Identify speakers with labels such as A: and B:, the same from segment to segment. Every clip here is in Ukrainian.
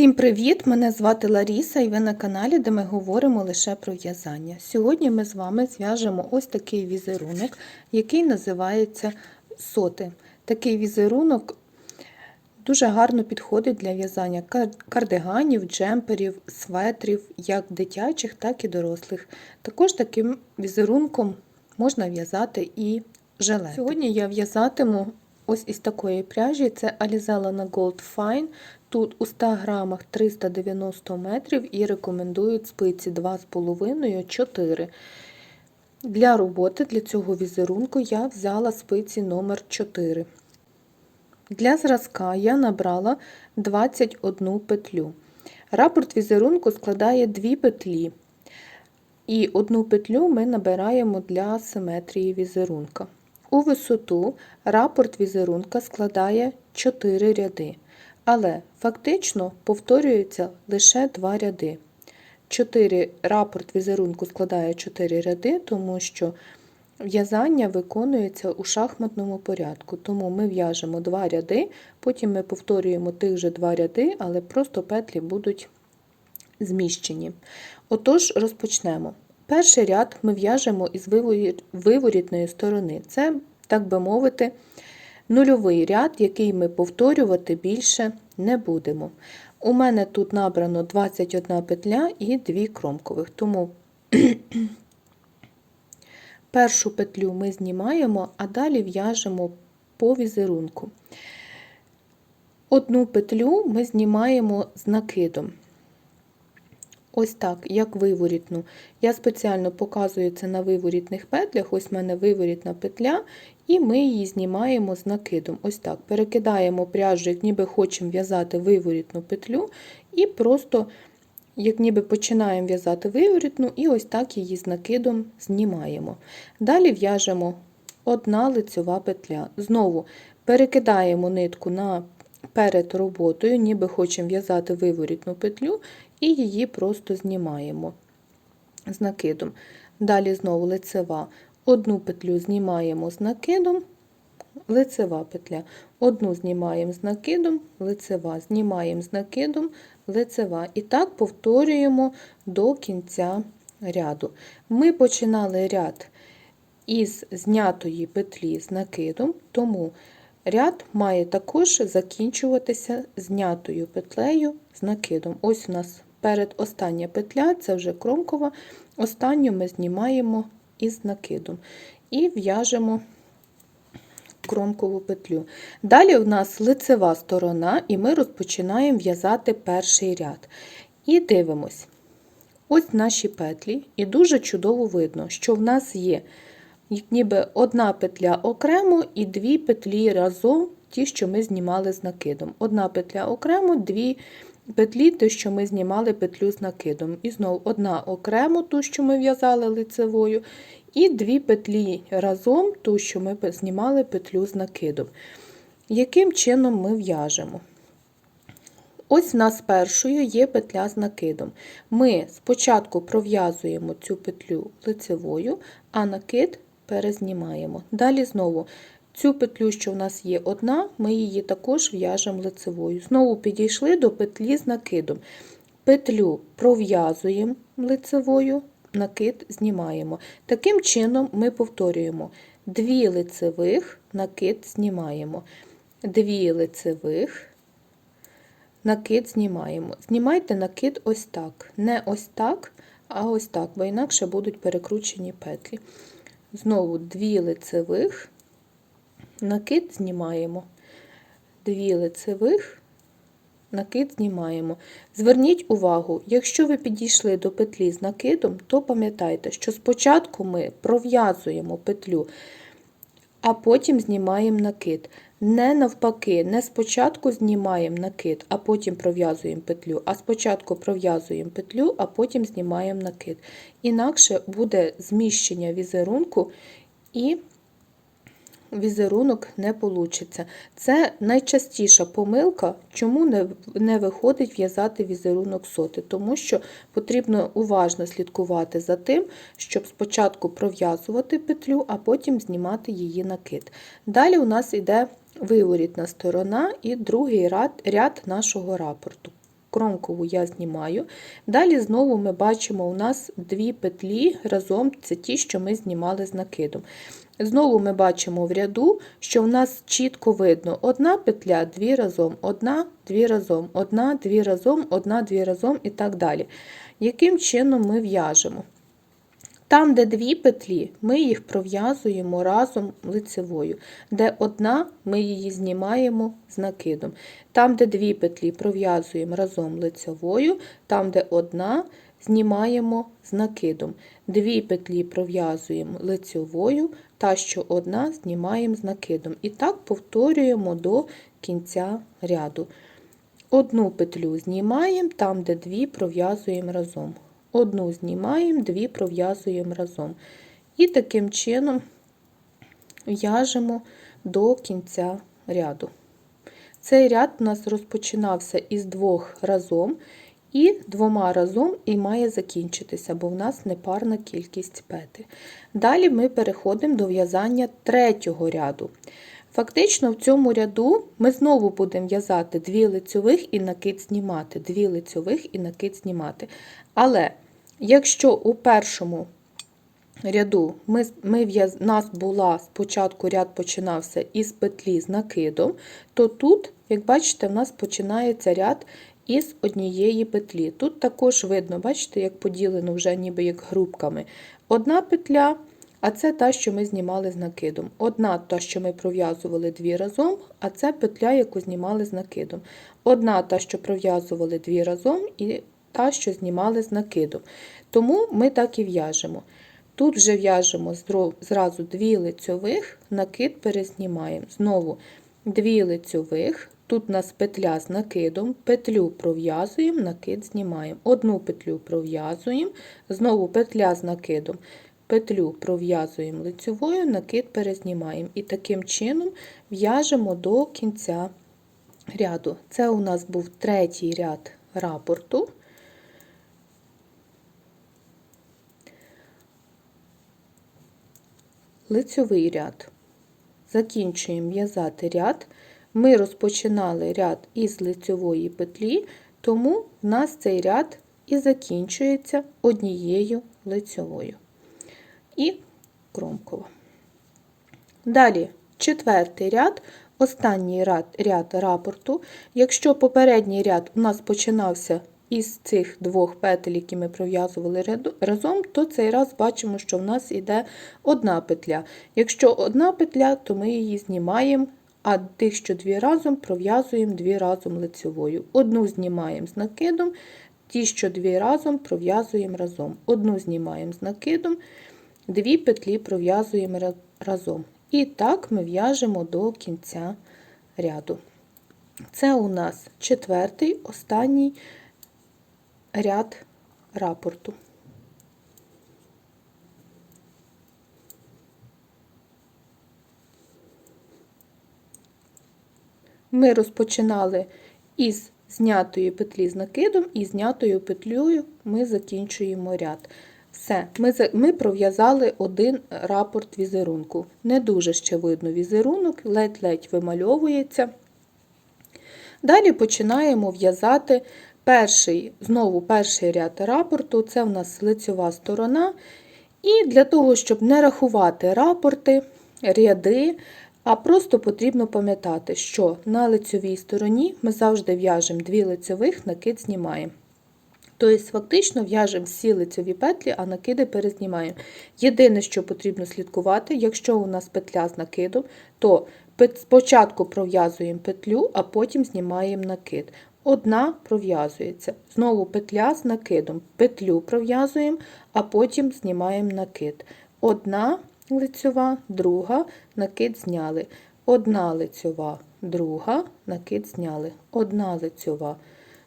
A: Всім привіт! Мене звати Ларіса і ви на каналі, де ми говоримо лише про в'язання. Сьогодні ми з вами зв'яжемо ось такий візерунок, який називається соти. Такий візерунок дуже гарно підходить для в'язання кардиганів, джемперів, светрів, як дитячих, так і дорослих. Також таким візерунком можна в'язати і жилети. Сьогодні я в'язатиму ось із такої пряжі. Це Alizella на Gold Fine. Тут у 100 грамах 390 метрів і рекомендують спиці 2,5-4. Для роботи для цього візерунку я взяла спиці номер 4. Для зразка я набрала 21 петлю. Рапорт візерунку складає 2 петлі. І одну петлю ми набираємо для симетрії візерунка. У висоту рапорт візерунка складає 4 ряди, але фактично повторюється лише 2 ряди. 4 рапорт візерунку складає 4 ряди, тому що в'язання виконується у шахматному порядку. Тому ми в'яжемо 2 ряди, потім ми повторюємо тих же 2 ряди, але просто петлі будуть зміщені. Отож, розпочнемо. Перший ряд ми в'яжемо із виворітної сторони. Це, так би мовити, нульовий ряд, який ми повторювати більше не будемо. У мене тут набрано 21 петля і 2 кромкових, тому першу петлю ми знімаємо, а далі в'яжемо по візерунку. Одну петлю ми знімаємо з накидом. Ось так, як виворітну. Я спеціально показую це на виворітних петлях. Ось в мене виворітна петля, і ми її знімаємо з накидом. Ось так. Перекидаємо пряжу, як ніби хочемо в'язати виворітну петлю, і просто, як ніби починаємо в'язати виворітну, і ось так її з накидом знімаємо. Далі в'яжемо одна лицьова петля. Знову перекидаємо нитку на перед роботою, ніби хочемо в'язати виворітну петлю, і її просто знімаємо з накидом. Далі знову лицева. Одну петлю знімаємо з накидом, лицева петля. Одну знімаємо з накидом, лицева, знімаємо з накидом, лицева. І так повторюємо до кінця ряду. Ми починали ряд із знятої петлі з накидом, тому Ряд має також закінчуватися знятою петлею з накидом. Ось у нас перед остання петля, це вже кромкова, останню ми знімаємо із накидом і в'яжемо кромкову петлю. Далі у нас лицева сторона, і ми розпочинаємо в'язати перший ряд. І дивимось. Ось наші петлі, і дуже чудово видно, що в нас є ніби одна петля окремо і дві петлі разом, ті, що ми знімали з накидом. Одна петля окремо, дві петлі, ті, що ми знімали петлю з накидом. І знову одна окремо, ту, що ми в'язали лицевою, і дві петлі разом, ту, що ми знімали петлю з накидом. Яким чином ми в'яжемо? Ось в нас першою є петля з накидом. Ми спочатку пров'язуємо цю петлю лицевою, а накид перезнімаємо. Далі знову цю петлю, що в нас є одна, ми її також в'яжемо лицевою. Знову підійшли до петлі з накидом. Петлю пров'язуємо лицевою, накид знімаємо. Таким чином ми повторюємо дві лицевих, накид знімаємо. Дві лицевих, накид знімаємо. Знімайте накид ось так. Не ось так, а ось так, бо інакше будуть перекручені петлі. Знову дві лицевих, накид знімаємо, дві лицевих, накид знімаємо. Зверніть увагу, якщо ви підійшли до петлі з накидом, то пам'ятайте, що спочатку ми пров'язуємо петлю, а потім знімаємо накид. Не навпаки, не спочатку знімаємо накид, а потім пров'язуємо петлю, а спочатку пров'язуємо петлю, а потім знімаємо накид. Інакше буде зміщення візерунку і візерунок не вийде. Це найчастіша помилка, чому не не виходить в'язати візерунок соти, тому що потрібно уважно слідкувати за тим, щоб спочатку пров'язувати петлю, а потім знімати її накид. Далі у нас йде виворітна сторона і другий ряд, ряд нашого рапорту. кромкову я знімаю. Далі знову ми бачимо, у нас дві петлі разом, це ті, що ми знімали з накидом. Знову ми бачимо в ряду, що в нас чітко видно одна петля, дві разом, одна, дві разом, одна, дві разом, одна, дві разом і так далі. Яким чином ми в'яжемо? Там, де дві петлі, ми їх пров'язуємо разом лицевою, де одна, ми її знімаємо з накидом. Там, де дві петлі пров'язуємо разом лицевою, там, де одна, знімаємо з накидом. Дві петлі пров'язуємо лицевою, та що одна знімаємо з накидом. І так повторюємо до кінця ряду. Одну петлю знімаємо, там, де дві пров'язуємо разом. Одну знімаємо, дві пров'язуємо разом. І таким чином в'яжемо до кінця ряду. Цей ряд у нас розпочинався із двох разом, і двома разом і має закінчитися, бо в нас непарна кількість петель. Далі ми переходимо до в'язання третього ряду. Фактично, в цьому ряду ми знову будемо в'язати дві лицьових і накид знімати, дві лицьових і накид знімати. Але якщо у першому ряду ми, ми в'яз- нас була спочатку ряд починався із петлі з накидом, то тут, як бачите, в нас починається ряд із однієї петлі. Тут також видно, бачите, як поділено вже ніби як грубками. Одна петля, а це та, що ми знімали з накидом. Одна та, що ми пров'язували дві разом, а це петля, яку знімали з накидом. Одна та, що пров'язували дві разом, і та, що знімали з накидом. Тому ми так і в'яжемо. Тут вже в'яжемо зразу дві лицьових, накид перезнімаємо. Знову дві лицьових, тут у нас петля з накидом, петлю пров'язуємо, накид знімаємо. Одну петлю пров'язуємо, знову петля з накидом, петлю пров'язуємо лицьовою, накид перезнімаємо. І таким чином в'яжемо до кінця ряду. Це у нас був третій ряд рапорту. лицьовий ряд. Закінчуємо в'язати ряд. Ми розпочинали ряд із лицьової петлі, тому в нас цей ряд і закінчується однією лицьовою. І кромкова. Далі четвертий ряд, останній ряд, ряд рапорту. Якщо попередній ряд у нас починався із цих двох петель, які ми пров'язували разом, то цей раз бачимо, що в нас йде одна петля. Якщо одна петля, то ми її знімаємо, а тих, що дві разом, пров'язуємо дві разом лицевою. Одну знімаємо з накидом, ті, що дві разом, пров'язуємо разом. Одну знімаємо з накидом, дві петлі пров'язуємо разом. І так ми в'яжемо до кінця ряду. Це у нас четвертий, останній ряд рапорту. Ми розпочинали із знятої петлі з накидом і знятою петлею ми закінчуємо ряд. Все, ми, ми пров'язали один рапорт візерунку. Не дуже ще видно візерунок, ледь-ледь вимальовується. Далі починаємо в'язати перший, знову перший ряд рапорту, це в нас лицьова сторона. І для того, щоб не рахувати рапорти, ряди, а просто потрібно пам'ятати, що на лицьовій стороні ми завжди в'яжемо дві лицьових, накид знімаємо. Тобто, фактично в'яжемо всі лицьові петлі, а накиди перезнімаємо. Єдине, що потрібно слідкувати, якщо у нас петля з накидом, то спочатку пров'язуємо петлю, а потім знімаємо накид. Одна пров'язується. Знову петля з накидом. Петлю пров'язуємо, а потім знімаємо накид. Одна лицьова, друга, накид зняли. Одна лицьова, друга, накид зняли. Одна лицьова,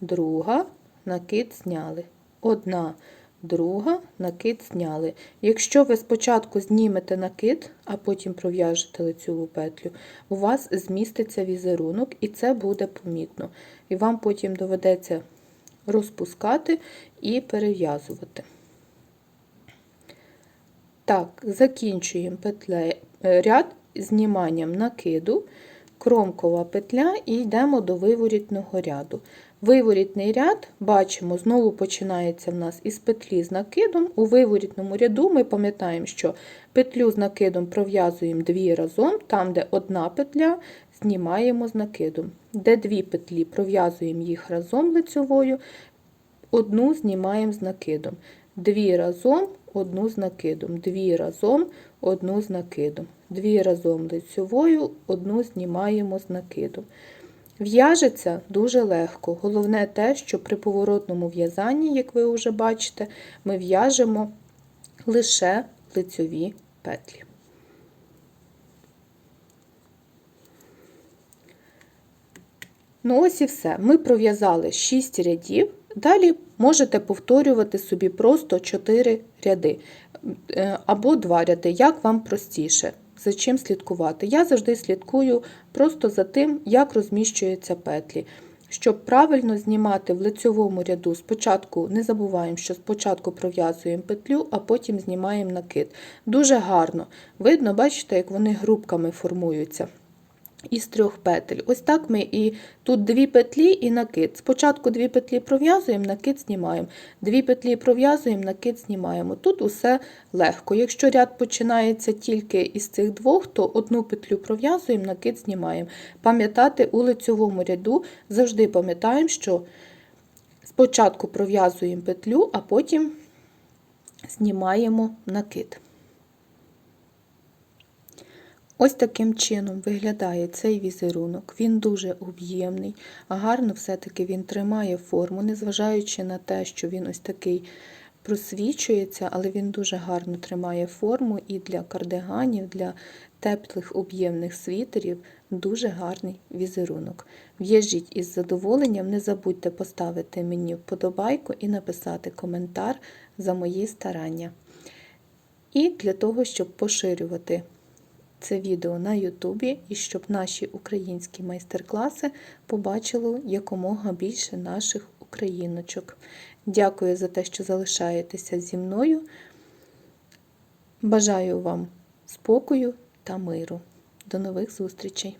A: друга, накид зняли. Одна, друга, накид зняли. Якщо ви спочатку знімете накид, а потім пров'яжете лицьову петлю, у вас зміститься візерунок, і це буде помітно. І вам потім доведеться розпускати і перев'язувати. Так, закінчуємо петле, е, ряд зніманням накиду, кромкова петля і йдемо до виворітного ряду. Виворітний ряд, бачимо, знову починається в нас із петлі з накидом. У виворітному ряду ми пам'ятаємо, що петлю з накидом пров'язуємо дві разом, там, де одна петля, знімаємо з накидом. Де дві петлі, пров'язуємо їх разом лицьовою, одну знімаємо з накидом. Дві разом, одну з накидом, дві разом, одну з накидом, дві разом лицьовою, одну знімаємо з накидом. В'яжеться дуже легко. Головне те, що при поворотному в'язанні, як ви вже бачите, ми в'яжемо лише лицьові петлі. Ну ось і все. Ми пров'язали 6 рядів. Далі можете повторювати собі просто 4 ряди е, або 2 ряди, як вам простіше. За чим слідкувати? Я завжди слідкую просто за тим, як розміщуються петлі. Щоб правильно знімати в лицьовому ряду, спочатку не забуваємо, що спочатку пров'язуємо петлю, а потім знімаємо накид. Дуже гарно. Видно, бачите, як вони грубками формуються із трьох петель. Ось так ми і тут дві петлі і накид. Спочатку дві петлі пров'язуємо, накид знімаємо. Дві петлі пров'язуємо, накид знімаємо. Тут усе легко. Якщо ряд починається тільки із цих двох, то одну петлю пров'язуємо, накид знімаємо. Пам'ятати у лицьовому ряду завжди пам'ятаємо, що спочатку пров'язуємо петлю, а потім знімаємо накид. Ось таким чином виглядає цей візерунок. Він дуже об'ємний, а гарно все-таки він тримає форму, незважаючи на те, що він ось такий просвічується, але він дуже гарно тримає форму і для кардиганів, для теплих об'ємних світерів дуже гарний візерунок. В'яжіть із задоволенням, не забудьте поставити мені вподобайку і написати коментар за мої старання. І для того, щоб поширювати це відео на Ютубі і щоб наші українські майстер-класи побачило якомога більше наших україночок. Дякую за те, що залишаєтеся зі мною. Бажаю вам спокою та миру. До нових зустрічей!